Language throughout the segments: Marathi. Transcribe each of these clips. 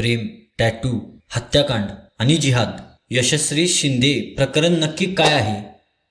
प्रेम टॅटू हत्याकांड आणि जिहाद यशस्वी शिंदे प्रकरण नक्की काय आहे?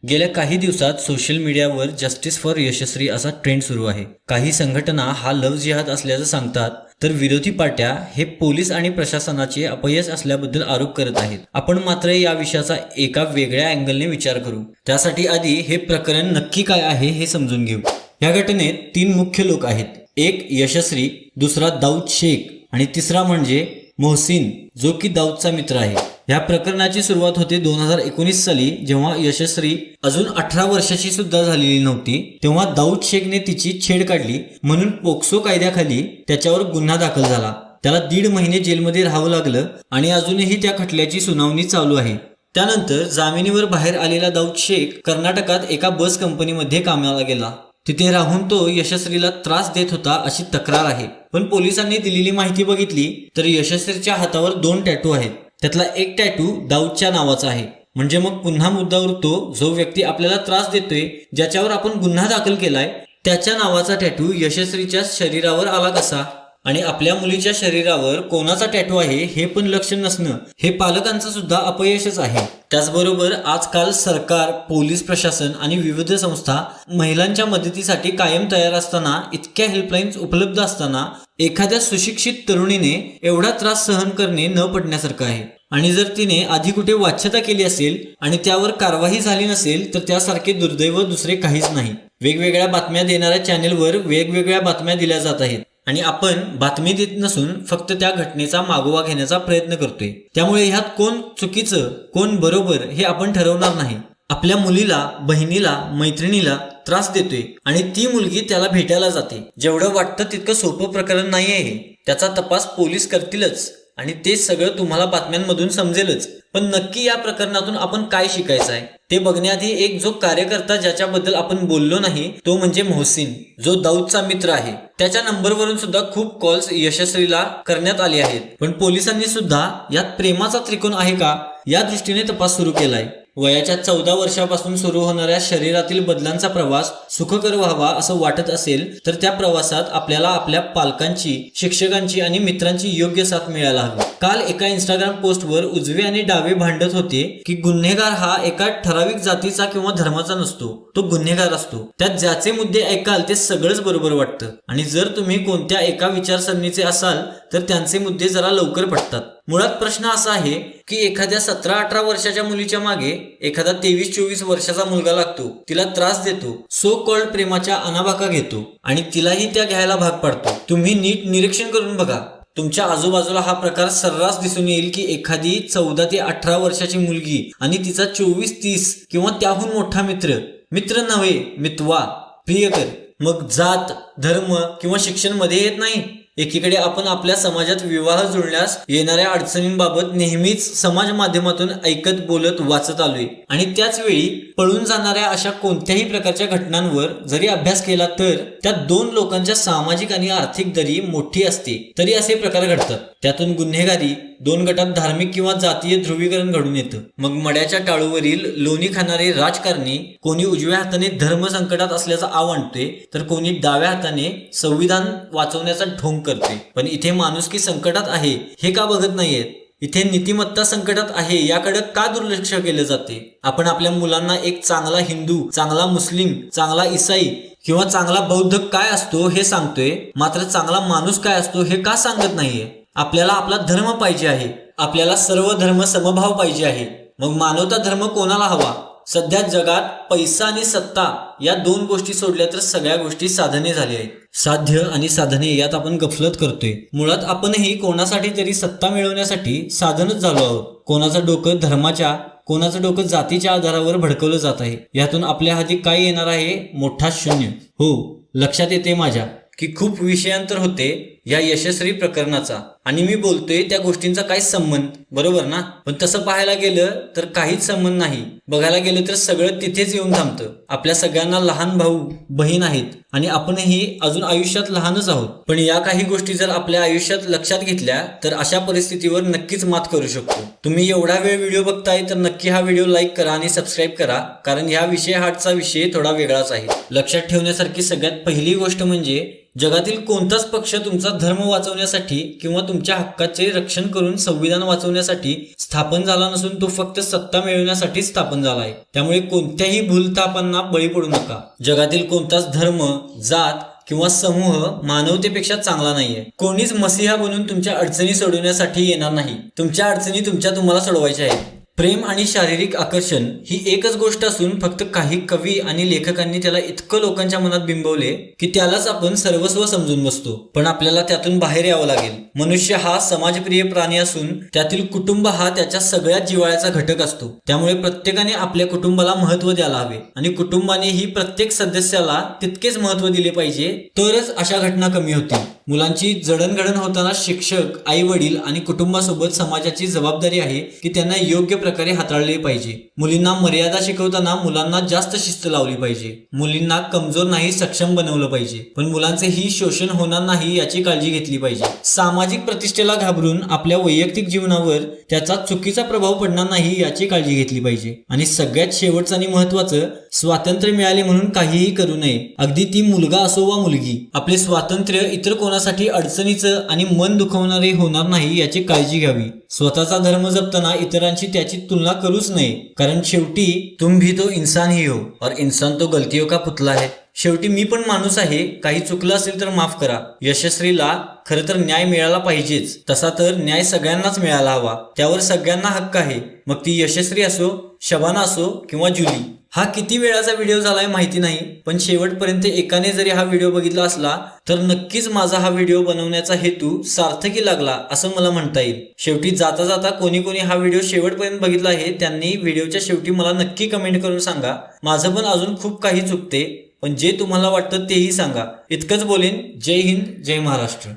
गेल्या काही दिवसात सोशल मीडियावर जस्टिस फॉर यशस्वी असा ट्रेंड सुरू आहे. काही संघटना हा लव्ह जिहाद असल्याचं सांगतात तर विरोधी पार्ट्या हे पोलीस आणि प्रशासनाचे अपयश असल्याबद्दल आरोप करत आहेत. आपण मात्र या विषयाचा एका वेगळ्या अँगलने विचार करू. त्यासाठी आधी हे प्रकरण नक्की काय आहे हे समजून घेऊ. या घटनेत तीन मुख्य लोक आहेत. एक यशस्वी दुसरा दाऊद शेख. आणि तिसरा म्हणजे मोहसिन जो की दाऊदचा मित्र आहे. या प्रकरणाची सुरुवात होते दोन हजार एकोणीस साली जेव्हा यशस्वी अजून अठरा वर्षाची सुद्धा झालेली नव्हती तेव्हा दाऊद शेखने तिची छेड काढली. म्हणून पोक्सो कायद्याखाली त्याच्यावर गुन्हा दाखल झाला. त्याला दीड महिने जेलमध्ये राहावं लागलं आणि अजूनही त्या खटल्याची सुनावणी चालू आहे. त्यानंतर जामिनीवर बाहेर आलेला दाऊद शेख कर्नाटकात एका बस कंपनीमध्ये कामाला गेला. तिथे राहून तो यशस्वीला त्रास देत होता अशी तक्रार आहे. पण पोलिसांनी दिलेली माहिती बघितली तर यशस्वीच्या हातावर दोन टॅटू आहेत. त्यातला एक टॅटू दाऊदच्या नावाचा आहे. म्हणजे मग पुन्हा मुद्दा उरतो जो व्यक्ती आपल्याला त्रास देतोय ज्याच्यावर आपण गुन्हा दाखल केलाय त्याच्या नावाचा टॅटू यशस्वीच्या शरीरावर आला कसा? आणि आपल्या मुलीच्या शरीरावर कोणाचा टॅटू आहे हे पण लक्ष नसणं हे पालकांचं सुद्धा अपयशच आहे. त्याचबरोबर आजकाल सरकार पोलीस प्रशासन आणि विविध संस्था महिलांच्या मदतीसाठी कायम तयार असताना इतक्या हेल्पलाईन्स उपलब्ध असताना एखाद्या सुशिक्षित तरुणीने एवढा त्रास सहन करणे न पडण्यासारखं आहे. आणि जर तिने आधी कुठे वाच्यता केली असेल आणि त्यावर कारवाई झाली नसेल तर त्यासारखे दुर्दैव दुसरे काहीच नाही. वेगवेगळ्या बातम्या देणाऱ्या चॅनेलवर वेगवेगळ्या बातम्या दिल्या जात आहेत. आणि आपण बातमी देत नसून फक्त त्या घटनेचा मागोवा घेण्याचा प्रयत्न करतोय. त्यामुळे ह्यात कोण चुकीचं कोण बरोबर हे आपण ठरवणार नाही. आपल्या मुलीला बहिणीला मैत्रिणीला त्रास देतोय आणि ती मुलगी त्याला भेटायला जाते. जेवढं वाटतं तितकं सोपं प्रकरण नाही आहे त्याचा तपास पोलीस करतीलच. आणि ते सगळं तुम्हाला बातम्यांमधून समजेलच. पण नक्की या प्रकरणातून आपण काय शिकायचं आहे? ते बघण्याआधी एक जो कार्यकर्ता ज्याच्याबद्दल आपण बोललो नाही तो म्हणजे मोहसिन जो दाऊदचा मित्र आहे. त्याच्या नंबरवरून सुद्धा खूप कॉल्स यशस्वीला करण्यात आले आहेत. पण पोलिसांनी सुद्धा यात प्रेमाचा त्रिकोण आहे का? या दृष्टीने तपास सुरू केलाय. वयाच्या चौदा वर्षापासून सुरू होणाऱ्या शरीरातील बदलांचा प्रवास सुखकर व्हावा असं वाटत असेल तर त्या प्रवासात आपल्याला आपल्या पालकांची शिक्षकांची आणि मित्रांची योग्य साथ मिळायला हवी. काल एका इंस्टाग्राम पोस्टवर उजवे आणि डावे भांडत होते की गुन्हेगार हा एका ठराविक जातीचा किंवा धर्माचा नसतो तो गुन्हेगार असतो. त्यात ज्याचे मुद्दे ऐकाल ते सगळंच बरोबर वाटतं. आणि जर तुम्ही कोणत्या एका विचारसरणीचे असाल तर त्यांचे मुद्दे जरा लवकर पडतात मुळात प्रश्न असा आहे की एखाद्या सतरा अठरा वर्षाच्या मुलीच्या मागे एखादा तेवीस चोवीस वर्षाचा मुलगा लागतो तिला त्रास देतो सो कॉल्ड प्रेमाच्या अनाबाका घेतो आणि तिलाही त्या घ्यायला भाग पाडतो. तुम्ही नीट निरीक्षण करून बघा. तुमच्या आजूबाजूला हा प्रकार सर्रास दिसून येईल की एखादी चौदा ते अठरा वर्षाची मुलगी आणि तिचा चोवीस तीस किंवा त्याहून मोठा मित्र मित्र नव्हे मितवा प्रियकर मग जात धर्म किंवा शिक्षणमध्ये येत नाही. एकीकडे आपण आपल्या समाजात विवाह जुळण्यास येणाऱ्या अडचणींबाबत नेहमीच समाज माध्यमातून ऐकत बोलत वाचत आलोय. आणि त्याच वेळी पळून जाणाऱ्या अशा कोणत्याही प्रकारच्या घटनांवर जरी अभ्यास केला तर त्या दोन लोकांच्या सामाजिक आणि आर्थिक दरी मोठी असते. तरी असे प्रकार घडतात. त्यातून गुन्हेगारी दोन गटात धार्मिक किंवा जातीय ध्रुवीकरण घडून येतं. मग मड्याच्या टाळूवरील लोणी खाणारे राजकारणी कोणी उजव्या हाताने धर्म संकटात असल्याचा आव आणते तर कोणी डाव्या हाताने संविधान वाचवण्याचा ढोंग करते. पण इथे माणुसकी संकटात आहे हे का बघत नाहीयेत? इथे नीतिमत्ता संकटात आहे याकडे का दुर्लक्ष केलं जाते? आपण आपल्या मुलांना एक चांगला हिंदू चांगला मुस्लिम चांगला इसाई किंवा चांगला बौद्ध काय असतो हे सांगतोय? मात्र चांगला माणूस काय असतो हे का सांगत नाहीये? आपल्याला आपला धर्म पाहिजे आहे. आपल्याला सर्व धर्म समभाव पाहिजे आहे. मग मानवता धर्म कोणाला हवा? सध्या जगात पैसा आणि सत्ता या दोन गोष्टी सोडल्या तर सगळ्या गोष्टी साधने झाली आहेत. साध्य आणि साधने यात आपण गफलत करतोय. मुळात आपणही कोणासाठी तरी सत्ता मिळवण्यासाठी साधनच झालो आहोत. कोणाचं डोकं धर्माच्या कोणाचं डोकं जातीच्या आधारावर भडकवलं जात आहे. यातून आपल्या हाती काय येणार आहे? मोठा शून्य. हो लक्षात येते माझ्या की खूप विषयांतर होते या यशस्वी प्रकरणाचा. आणि मी बोलतोय त्या गोष्टींचा काही संबंध. बरोबर ना? पण तसं पाहायला गेलं तर काहीच संबंध नाही. बघायला गेलं तर सगळं तिथेच येऊन थांबतं. आपल्या सगळ्यांना लहान भाऊ बहीण आहेत. आणि आपणही अजून आयुष्यात लहानच आहोत. पण या काही गोष्टी जर आपल्या आयुष्यात लक्षात घेतल्या तर अशा परिस्थितीवर नक्कीच मात करू शकतो. तुम्ही एवढा वेळ व्हिडिओ बघताय तर नक्की हा व्हिडिओ लाईक करा आणि सबस्क्राईब करा. कारण ह्या विषय हाटचा विषय थोडा वेगळाच आहे. लक्षात ठेवण्यासारखी सगळ्यात पहिली गोष्ट म्हणजे जगातील कोणताच पक्ष तुमचा धर्म वाचवण्यासाठी किंवा तुमच्या हक्काचे रक्षण करून संविधान वाचवण्यासाठी स्थापन झाला नसून तो फक्त सत्ता मिळवण्यासाठी स्थापन झाला आहे. त्यामुळे कोणत्याही भूलथापांना बळी पडू नका. जगातील कोणताच धर्म जात किंवा समूह मानवतेपेक्षा चांगला नाहीये. कोणीच मसीहा बनून तुमच्या अडचणी सोडवण्यासाठी येणार नाही. तुमच्या अडचणी तुमच्या तुम्हाला सोडवायच्या आहेत. प्रेम आणि शारीरिक आकर्षण ही एकच गोष्ट असून फक्त काही कवी आणि लेखकांनी त्याला इतकं लोकांच्या मनात बिंबवले की त्यालाच आपण सर्वस्व समजून बसतो. पण आपल्याला त्यातून बाहेर यावं लागेल. मनुष्य हा समाजप्रिय प्राणी असून त्यातील कुटुंब हा त्याच्या सगळ्यात जिव्हाळ्याचा घटक असतो. त्यामुळे प्रत्येकाने आपल्या कुटुंबाला महत्त्व द्यायला हवे आणि कुटुंबाने ही प्रत्येक सदस्याला तितकेच महत्त्व दिले पाहिजे तरच अशा घटना कमी होतील. मुलांची जडणघडण होताना शिक्षक आई वडील आणि कुटुंबासोबत समाजाची जबाबदारी आहे की त्यांना योग्य प्रकारे हाताळले पाहिजे. मुलींना मर्यादा शिकवताना मुलांना जास्त शिस्त लावली पाहिजे. मुलींना कमजोर नाही सक्षम बनवलं पाहिजे. पण मुलांचे ही शोषण होणार नाही याची काळजी घेतली पाहिजे. सामाजिक प्रतिष्ठेला घाबरून आपल्या वैयक्तिक जीवनावर त्याचा चुकीचा प्रभाव पडणार नाही याची काळजी घेतली पाहिजे. आणि सगळ्यात शेवटचं आणि महत्वाचं स्वातंत्र्य मिळाले म्हणून काहीही करू नये. अगदी ती मुलगा असो वा मुलगी आपले स्वातंत्र्य इतर कोणा कोणासाठी अडचणीचं आणि मन दुखवणारे होणार नाही याची काळजी घ्यावी. स्वतःचा धर्म जपताना इतरांची त्याची तुलना करूच नये. कारण शेवटी तुम भी तो इंसान ही हो. और इंसान तो गलतियों का पुतला है? शेवटी मी पण माणूस आहे. काही चुकलं असेल तर माफ करा. यशस्वीला खरं तर न्याय मिळाला पाहिजेच. तसा तर न्याय सगळ्यांनाच मिळाला हवा. त्यावर सगळ्यांना हक्क आहे. मग ती यशस्वी असो शबाना असो किंवा जुली हा किती वेळाचा व्हिडिओ झालाय माहिती नाही पण शेवटपर्यंत एकाने जरी हा व्हिडिओ बघितला असला तर नक्कीच माझा हा व्हिडिओ बनवण्याचा हेतू सार्थकी लागला असं मला म्हणता येईल. शेवटी जाता जाता कोणी कोणी हा व्हिडिओ शेवटपर्यंत बघितला आहे त्यांनी व्हिडिओच्या शेवटी मला नक्की कमेंट करून सांगा. माझं पण अजून खूप काही चुकते पण जे तुम्हाला वाटतं तेही सांगा. इतकंच बोलेन. जय हिंद जय महाराष्ट्र.